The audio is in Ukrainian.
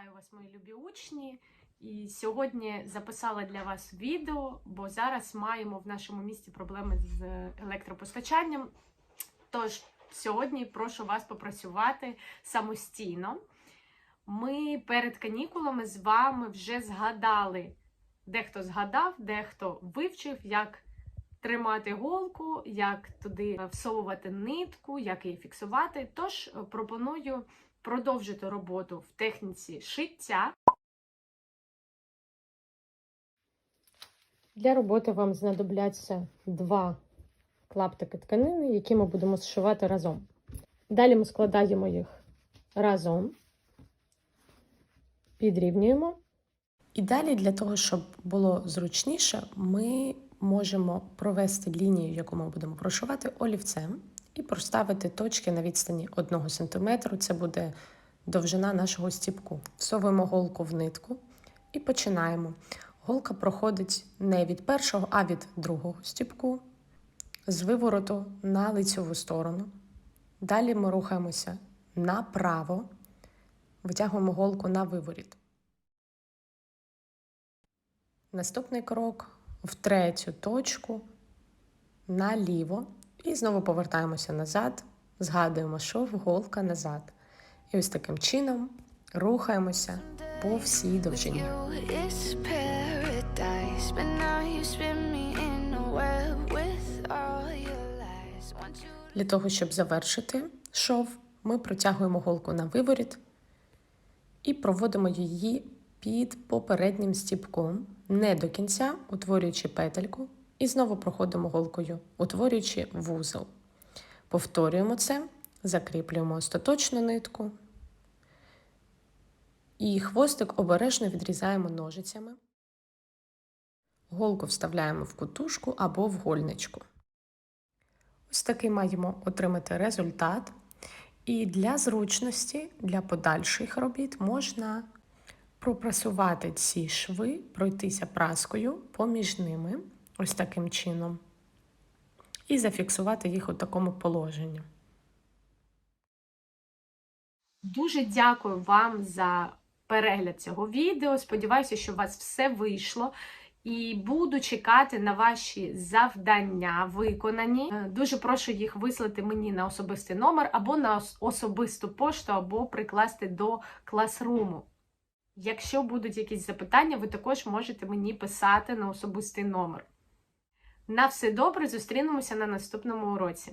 Вітаю вас, мої любі учні. І сьогодні записала для вас відео, бо зараз маємо в нашому місті проблеми з електропостачанням. Тож сьогодні прошу вас попрацювати самостійно. Ми перед канікулами з вами вже згадали, дехто згадав, дехто вивчив, як тримати голку, як туди всовувати нитку, як її фіксувати. Тож пропоную продовжити роботу в техніці шиття. Для роботи вам знадобляться два клаптики тканини, які ми будемо зшивати разом. Далі ми складаємо їх разом, підрівнюємо. І далі, для того, щоб було зручніше, ми можемо провести лінію, яку ми будемо прошивати олівцем, і проставити точки на відстані 1 см. Це буде довжина нашого стіпку. Всовуємо голку в нитку і починаємо. Голка проходить не від першого, а від другого стіпку, з вивороту на лицьову сторону. Далі ми рухаємося направо, витягуємо голку на виворіт. Наступний крок в третю точку наліво. І знову повертаємося назад, згадуємо, що голка назад. І ось таким чином рухаємося по всій довжині. Для того, щоб завершити шов, ми протягуємо голку на виворіт і проводимо її під попереднім стіпком, не до кінця, утворюючи петельку, і знову проходимо голкою, утворюючи вузол. Повторюємо це, закріплюємо остаточну нитку. І хвостик обережно відрізаємо ножицями. Голку вставляємо в кутушку або в гольничку. Ось такий маємо отримати результат. І для зручності, для подальших робіт можна пропрасувати ці шви, пройтися праскою поміж ними, ось таким чином, і зафіксувати їх у такому положенні. Дуже дякую вам за перегляд цього відео. Сподіваюся, що у вас все вийшло. І буду чекати на ваші завдання виконані. Е, Дуже прошу їх вислати мені на особистий номер або на особисту пошту, або прикласти до класруму. Якщо будуть якісь запитання, ви також можете мені писати на особистий номер. На все добре, зустрінемося на наступному уроці.